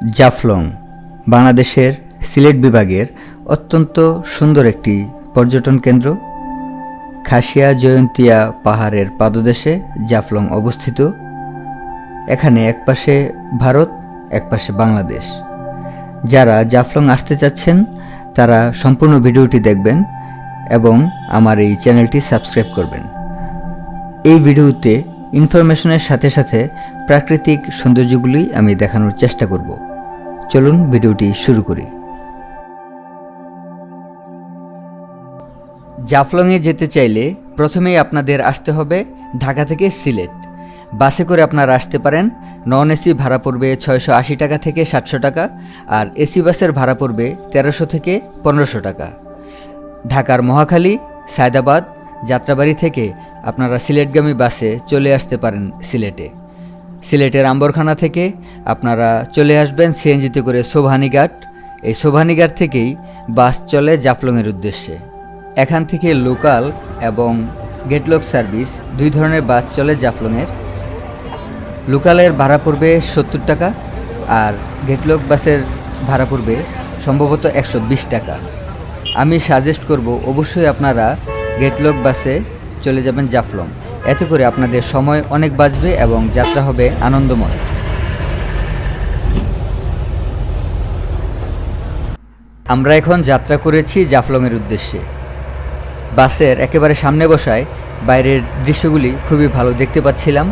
জাফলং, বাংলাদেশের সিলেট বিভাগের অত্যন্ত সুন্দর একটি পর্যটন কেন্দ্র। খাসিয়া জয়ন্তিয়া পাহাড়ের পাদদেশে জাফলং অবস্থিত। এখানে একপাশে ভারত, একপাশে বাংলাদেশ। যারা জাফলং আসতে চাচ্ছেন, তারা সম্পূর্ণ ভিডিওটি দেখবেন এবং আমার এই চ্যানেলটি সাবস্ক্রাইব করবেন। এই ভিডিওতে ইনফরমেশনের সাথে সাথে প্রাকৃতিক সৌন্দর্যগুলি আমি দেখানোর চেষ্টা করব। চলুন ভিডিওটি শুরু করি। জাফলংয়ে যেতে চাইলে প্রথমেই আপনাদের আসতে হবে ঢাকা থেকে সিলেট। বাসে করে আপনারা আসতে পারেন, নন এসি ভাড়া পড়বে ছয়শো আশি টাকা থেকে সাতশো টাকা আর এসি বাসের ভাড়া পড়বে তেরোশো থেকে পনেরোশো টাকা। ঢাকার মহাখালী, সায়দাবাদ, যাত্রাবাড়ি থেকে আপনারা সিলেটগামী বাসে চলে আসতে পারেন সিলেটে। সিলেটের আম্বরখানা থেকে আপনারা চলে আসবেন সিএনজিতে করে শোভানীঘাট। এই শোভানীঘাট থেকেই বাস চলে জাফলংয়ের উদ্দেশ্যে। এখান থেকে লোকাল এবং গেটলক সার্ভিস, দুই ধরনের বাস চলে জাফলংয়ের। লোকালের ভাড়া পড়বে সত্তর টাকা আর গেটলক বাসের ভাড়া পড়বে সম্ভবত একশো বিশ টাকা। আমি সাজেস্ট করব, অবশ্যই আপনারা গেটলক বাসে চলে যাবেন জাফলং। এতে করে আপনাদের সময় অনেক বাঁচবে এবং যাত্রা হবে আনন্দময়। আমরা এখন যাত্রা করেছি জাফলংয়ের উদ্দেশ্যে। বাসের একেবারে সামনে বসায় বাইরের দৃশ্যগুলি খুবই ভালো দেখতে পাচ্ছিলাম।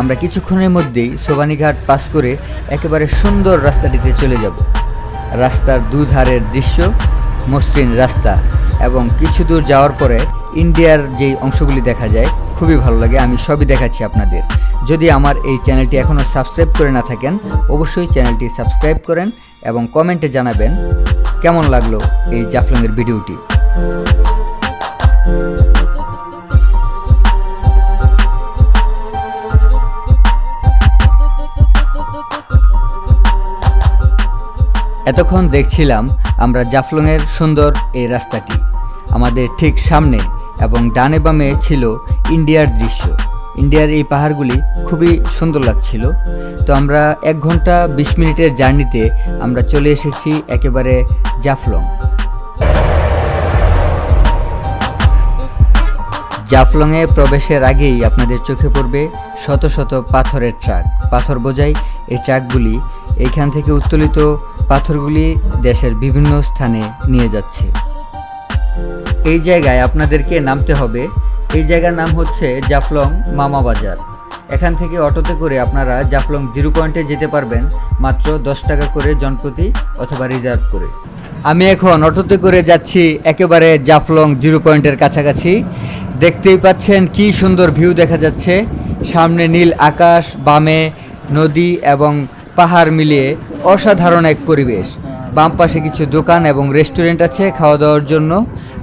আমরা কিছুক্ষণের মধ্যেই সোবানীঘাট পাস করে একেবারে সুন্দর রাস্তাটিতে চলে যাব। রাস্তার দুধারের দৃশ্য, মসৃণ রাস্তা এবং কিছু দূর যাওয়ার পরে ইন্ডিয়ার যেই অংশগুলি দেখা যায় খুবই ভালো লাগে, আমি সবই দেখাচ্ছি আপনাদের। যদি আমার এই চ্যানেলটি এখনও সাবস্ক্রাইব করে না থাকেন, অবশ্যই চ্যানেলটি সাবস্ক্রাইব করেন এবং কমেন্টে জানাবেন কেমন লাগল এই জাফলংয়ের ভিডিওটি। এতক্ষণ দেখছিলাম আমরা জাফলংয়ের সুন্দর এই রাস্তাটি। আমাদের ঠিক সামনে এবং ডানে বামে ছিল ইন্ডিয়ার দৃশ্য। ইন্ডিয়ার এই পাহাড়গুলি খুবই সুন্দর লাগছিল। তো আমরা এক ঘণ্টা বিশ মিনিটের জার্নিতে আমরা চলে এসেছি একেবারে জাফলং। জাফলংয়ে প্রবেশের আগেই আপনাদের চোখে পড়বে শত শত পাথরের ট্রাক। পাথর বোঝাই এই ট্রাকগুলি এইখান থেকে উত্তোলিত পাথরগুলি দেশের বিভিন্ন স্থানে নিয়ে যাচ্ছে। এই জায়গায় আপনাদেরকে নামতে হবে। এই জায়গার নাম হচ্ছে জাফলং মামা বাজার। এখান থেকে অটোতে করে আপনারা জাফলং জিরো পয়েন্টে যেতে পারবেন, মাত্র দশ টাকা করে জনপ্রতি অথবা রিজার্ভ করে। আমি এখন অটোতে করে যাচ্ছি একেবারে জাফলং জিরো পয়েন্টের কাছাকাছি। দেখতেই পাচ্ছেন কি সুন্দর ভিউ দেখা যাচ্ছে। সামনে নীল আকাশ, বামে নদী এবং পাহাড় মিলিয়ে অসাধারণ এক পরিবেশ। বাম পাশে কিছু দোকান এবং রেস্টুরেন্ট আছে খাওয়া দাওয়ার জন্য।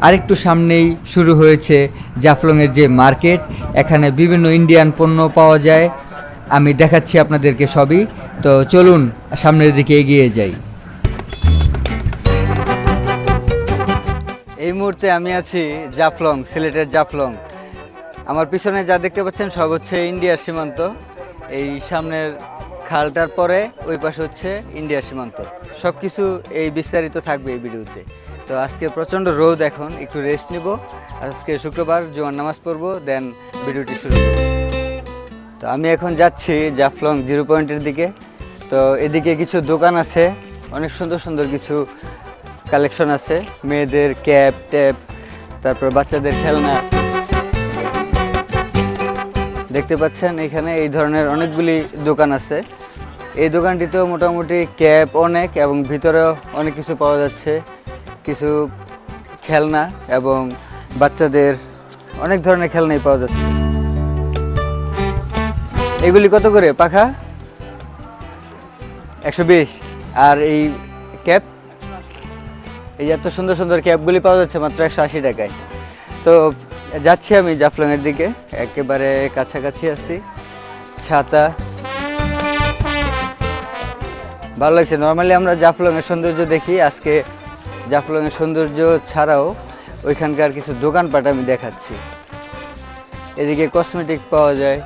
আরেকটু সামনেই শুরু হয়েছে জাফলংয়ের যে মার্কেট, এখানে বিভিন্ন ইন্ডিয়ান পণ্য পাওয়া যায়। আমি দেখাচ্ছি আপনাদেরকে সবই। তো চলুন, সামনের দিকে এগিয়ে যাই। এই মুহূর্তে আমি আছি জাফলং, সিলেটের জাফলং। আমার পিছনে যা দেখতে পাচ্ছেন সব হচ্ছে ইন্ডিয়ার সীমান্ত। এই সামনের খালটার পরে ওই পাশে হচ্ছে ইন্ডিয়ার সীমান্ত। সব কিছু এই বিস্তারিত থাকবে এই ভিডিওতে। তো আজকে প্রচণ্ড রোদ এখন, একটু রেস্ট নিব। আজকে শুক্রবার জোয়ার নামাজ পড়ব দেন ভিডিওটি শুরু করব। তো আমি এখন যাচ্ছি জাফলং জিরো পয়েন্টের দিকে। তো এদিকে কিছু দোকান আছে, অনেক সুন্দর সুন্দর কিছু কালেকশন আছে। মেয়েদের ক্যাপ ট্যাপ তারপর বাচ্চাদের খেলনা। দেখতে পাচ্ছেন, এখানে এই ধরনের অনেকগুলি দোকান আছে। এই দোকানটিতেও মোটামুটি ক্যাপ অনেক এবং ভিতরেও অনেক কিছু পাওয়া যাচ্ছে। কিছু খেলনা এবং বাচ্চাদের অনেক ধরনের খেলনাই পাওয়া যাচ্ছে। এগুলি কত করে, পাখা? একশো বিশ। আর এই ক্যাপ? এই এত সুন্দর সুন্দর ক্যাপগুলি পাওয়া যাচ্ছে মাত্র একশো আশি টাকায়। তো যাচ্ছি আমি জাফলংয়ের দিকে, একেবারে কাছাকাছি আছি। ছাতা। ভালো লাগছে। নর্মালি আমরা জাফলংয়ের সৌন্দর্য দেখি, আজকে জাফলংয়ের সৌন্দর্য ছাড়াও ওইখানকার কিছু দোকানপাট আমি দেখাচ্ছি। এদিকে কসমেটিক পাওয়া যায়।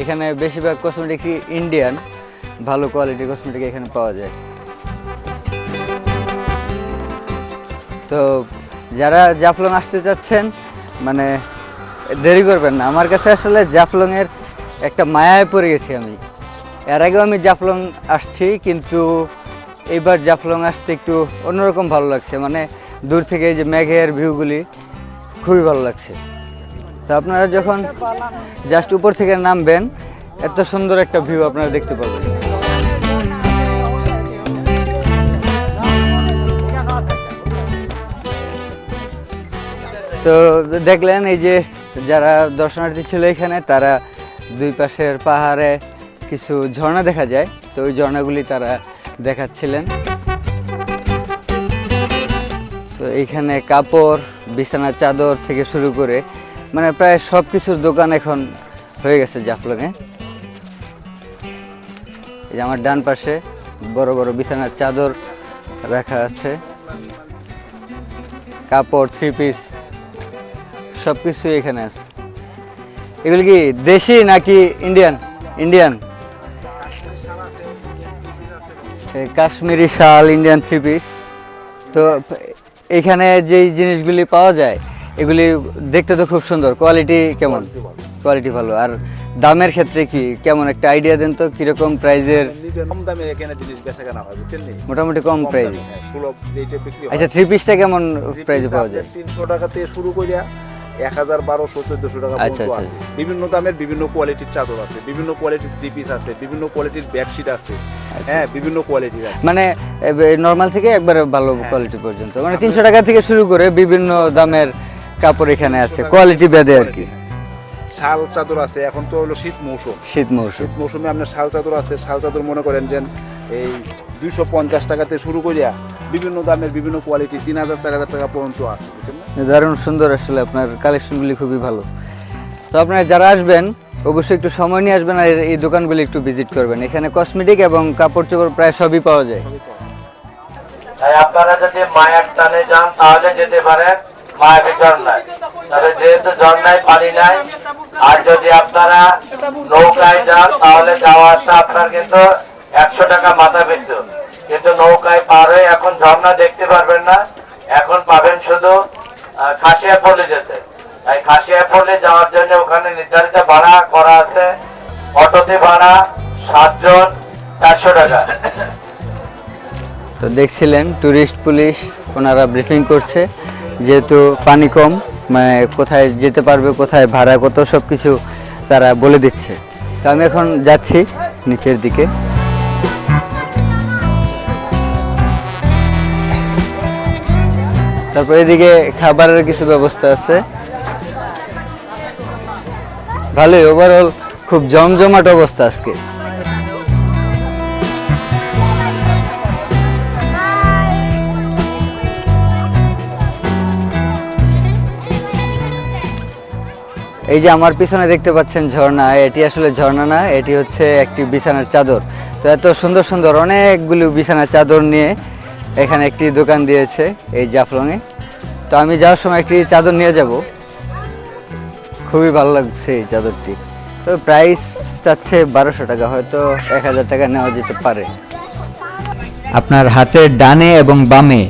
এখানে বেশিরভাগ কসমেটিক ইন্ডিয়ান ভালো কোয়ালিটি কসমেটিক এখানে পাওয়া যায়। তো যারা জাফলং আসতে চাচ্ছেন মানে দেরি করবেন না। আমার কাছে আসলে জাফলংয়ের একটা মায়ায় পড়ে গেছি আমি। এর আগেও আমি জাফলং আসছি, কিন্তু এইবার জাফলং আসতে একটু অন্যরকম ভালো লাগছে। মানে দূর থেকে এই যে মেঘের ভিউগুলি খুবই ভালো লাগছে। তো আপনারা যখন জাস্ট উপর থেকে নামবেন, এত সুন্দর একটা ভিউ আপনারা দেখতে পাবেন। তো দেখলেন এই যে যারা দর্শনার্থী ছিল এখানে, তারা দুই পাশের পাহাড়ে কিছু ঝর্ণা দেখা যায়। তো ওই ঝর্ণাগুলি তারা দেখাচ্ছিলেন। তো এইখানে কাপড়, বিছানার চাদর থেকে শুরু করে মানে প্রায় সব কিছুর দোকান এখন হয়ে গেছে জাফলংয়ে। এই যে আমার ডান পাশে বড় বড় বিছানার চাদর রাখা আছে। কাপড়, থ্রি পিস সব কিছুই এখানে আছে। এগুলি কি দেশি নাকি ইন্ডিয়ান? ইন্ডিয়ান। কাশ্মীরি শাল ইন্ডিয়ান থ্রি পিস তো এখানে যেই জিনিসগুলি পাওয়া যায় এগুলি দেখতে তো খুব সুন্দর। কোয়ালিটি কেমন? কোয়ালিটি ভালো। আর দামের ক্ষেত্রে কি কেমন? একটা আইডিয়া দেন তো কীরকম প্রাইজের কম দামে এখানে জিনিস বেচা কেনা হয় বুঝছেন মোটামুটি কম বিক্রি হয়। আচ্ছা থ্রি পিসটা কেমন প্রাইজে পাওয়া যায়? তিনশো টাকা থেকে শুরু করে এক হাজার বারোশো চোদ্দশো টাকা আচ্ছা, পর্যন্ত আচ্ছা। আছে। বিভিন্ন দামের বিভিন্ন কোয়ালিটির চাদর আছে বিভিন্ন কোয়ালিটির থ্রি পিস আছে বিভিন্ন কোয়ালিটির বেডশিট আছে। হ্যাঁ বিভিন্ন কোয়ালিটির আছে। মানে নর্মাল থেকে একবারে ভালো হ্যাঁ। কোয়ালিটি পর্যন্ত। মানে তিনশো টাকা থেকে শুরু করে বিভিন্ন দামের কাপড় এখানে আছে কোয়ালিটি বেদে আর কি। শাল চাদর আছে এখন তো হলো শীত মৌসুম। শীত মৌসুম। শীত মৌসুমে আপনার শাল চাদর আছে শাল চাদর মনে করেন যে এই দুইশো পঞ্চাশ টাকাতে শুরু করিয়া বিভিন্ন দামের বিভিন্ন কোয়ালিটি তিন হাজার চার হাজার টাকা পর্যন্ত আছে বুঝছেন না? দারুণ সুন্দর আসলে আপনার কালেকশনগুলি খুবই ভালো। তো আপনারা যারা আসবেন অবশ্যই একটু সময় নিয়ে আসবেন আর এই- দোকানগুলি একটু ভিজিট করবেন। এখানে কসমেটিক এবং কাপড় চোপড় প্রায় সবই পাওয়া যায়। তাই আপনারা যদি মায়ের টানে যান তাহলে যেতে পারেন মায়াবী ঝর্ণায় তবে যেহেতু ঝর্ণায় পানি নাই আর যদি আপনারা নৌকায় যান তাহলে যাওয়া আসা আপনার কিন্তু একশো টাকা মাথা পিছু। কিন্তু নৌকায় পার হয়ে এখন ঝর্ণা দেখতে পারবেন না। এখন পাবেন শুধু খাসিয়া পল্লী যেতে। তাই খাসিয়া পল্লী যাওয়ার জন্য ওখানে নির্ধারিত ভাড়া করা আছে। অটোতে ভাড়া সাতজন, চারশো টাকা। তো দেখছিলেন, টুরিস্ট পুলিশ ওনারা ব্রিফিং করছে। যেহেতু পানি কম মানে কোথায় যেতে পারবে, কোথায় ভাড়া, কত সব কিছু তারা বলে দিচ্ছে। তো আমি এখন যাচ্ছি নিচের দিকে। তারপর এদিকে খাবারের কিছু ব্যবস্থা আছে। ভালোই ওভারঅল খুব জমজমাট অবস্থা আজকে। এই যে আমার পিছনে দেখতে পাচ্ছেন ঝর্ণা, এটি আসলে ঝর্ণা না, এটি হচ্ছে একটি বিছানার চাদর। তো এত সুন্দর সুন্দর অনেকগুলো বিছানার চাদর নিয়ে এখানে একটি দোকান দিয়েছে এই জাফলংয়ে। তো আমি যাওয়ার সময় একটি চাদর নিয়ে যাব। খুবই ভালো লাগছে এই চাদরটি। তো প্রাইস চাচ্ছে বারোশো টাকা, হয়তো এক হাজার টাকা নেওয়া যেতে পারে। আপনার হাতের ডানে এবং বামে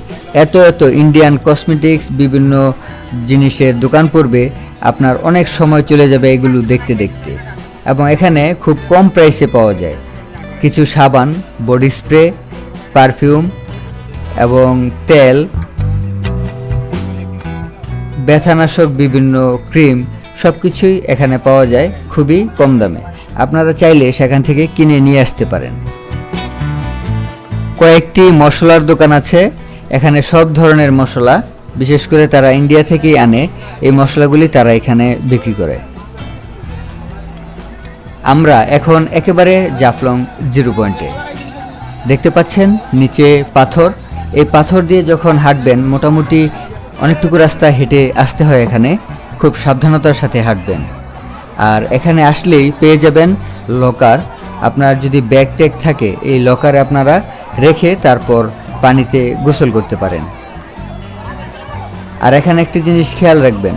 এত এত ইন্ডিয়ান কসমেটিক্স বিভিন্ন জিনিসের দোকান পড়বে। আপনার অনেক সময় চলে যাবে এগুলো দেখতে দেখতে। এবং এখানে খুব কম প্রাইসে পাওয়া যায়। কিছু সাবান, বডি স্প্রে, পারফিউম এবং তেল, ব্যথানাশক বিভিন্ন ক্রিম সব কিছুই এখানে পাওয়া যায় খুবই কম দামে। আপনারা চাইলে সেখান থেকে কিনে নিয়ে আসতে পারেন। কয়েকটি মশলার দোকান আছে। এখানে সব ধরনের মশলা, বিশেষ করে তারা ইন্ডিয়া থেকেই আনে। এই মশলাগুলি তারা এখানে বিক্রি করে। আমরা এখন একেবারে জাফলং জিরো পয়েন্টে। দেখতে পাচ্ছেন নিচে পাথর। এই পাথর দিয়ে যখন হাঁটবেন, মোটামুটি অনেকটুকু রাস্তা হেঁটে আসতে হয় এখানে। খুব সাবধানতার সাথে হাঁটবেন। আর এখানে আসলেই পেয়ে যাবেন লকার। আপনার যদি ব্যাগ ট্যাগ থাকে, এই লকারে আপনারা রেখে তারপর পানিতে গোসল করতে পারেন। আর এখানে একটি জিনিস খেয়াল রাখবেন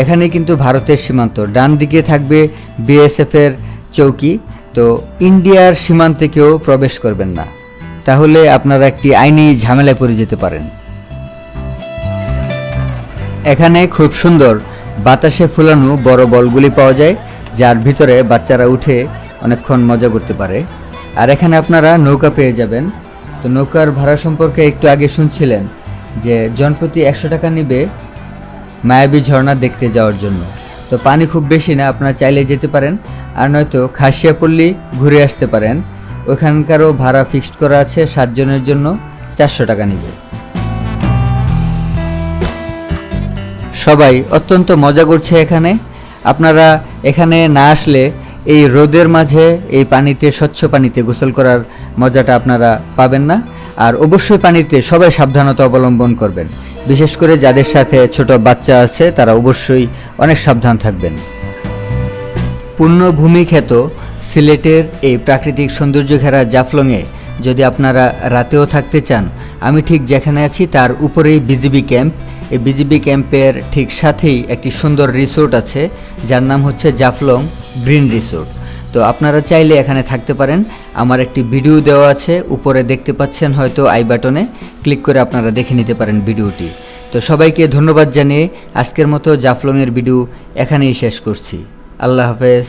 এখানে কিন্তু ভারতের সীমান্ত। ডান দিকে থাকবে বিএসএফ এর চৌকি, তো ইন্ডিয়ার সীমান্তে কেউ প্রবেশ করবেন না। তাহলে আপনারা একটি আইনি ঝামেলায় পড়ে যেতে পারেন। এখানে খুব সুন্দর বাতাসে ফুলানো বড় বলগুলি পাওয়া যায়, যার ভিতরে বাচ্চারা উঠে অনেকক্ষণ মজা করতে পারে। আর এখানে আপনারা নৌকা পেয়ে যাবেন। তো নৌকার ভাড়া সম্পর্কে একটু আগে শুনছিলেন যে জনপ্রতি একশো টাকা নিবে মায়াবী ঝর্ণা দেখতে যাওয়ার জন্য। তো পানি খুব বেশি না, আপনারা চাইলে যেতে পারেন। আর নয়তো খাসিয়াপল্লী ঘুরে আসতে পারেন। ওখানকারও ভাড়া ফিক্সড করা আছে সাতজনের জন্য, চারশো টাকা নিবে। সবাই অত্যন্ত মজা করছে এখানে। আপনারা এখানে না আসলে এই রোদের মাঝে এই পানিতে, স্বচ্ছ পানিতে গোসল করার মজাটা আপনারা পাবেন না। আর অবশ্যই পানিতে সবাই সাবধানতা অবলম্বন করবেন। বিশেষ করে যাদের সাথে ছোট বাচ্চা আছে, তারা অবশ্যই অনেক সাবধান থাকবেন। পূর্ণভূমি খ্যাত সিলেটের এই প্রাকৃতিক সৌন্দর্য ঘেরা জাফলংয়ে যদি আপনারা রাতেও থাকতে চান, আমি ঠিক যেখানে আছি তার উপরেই বিজিবি ক্যাম্প। এই বিজিবি ক্যাম্পের ঠিক সাথেই একটি সুন্দর রিসোর্ট আছে, যার নাম হচ্ছে জাফলং গ্রিন রিসোর্ট। তো আপনারা চাইলে এখানে থাকতে পারেন। আমার একটি ভিডিও দেওয়া আছে, উপরে দেখতে পাচ্ছেন হয়তো আই বাটনে। ক্লিক করে আপনারা দেখে নিতে পারেন ভিডিওটি। তো সবাইকে ধন্যবাদ জানিয়ে আজকের মতো জাফলংয়ের ভিডিও এখানেই শেষ করছি। আল্লাহ হাফেজ।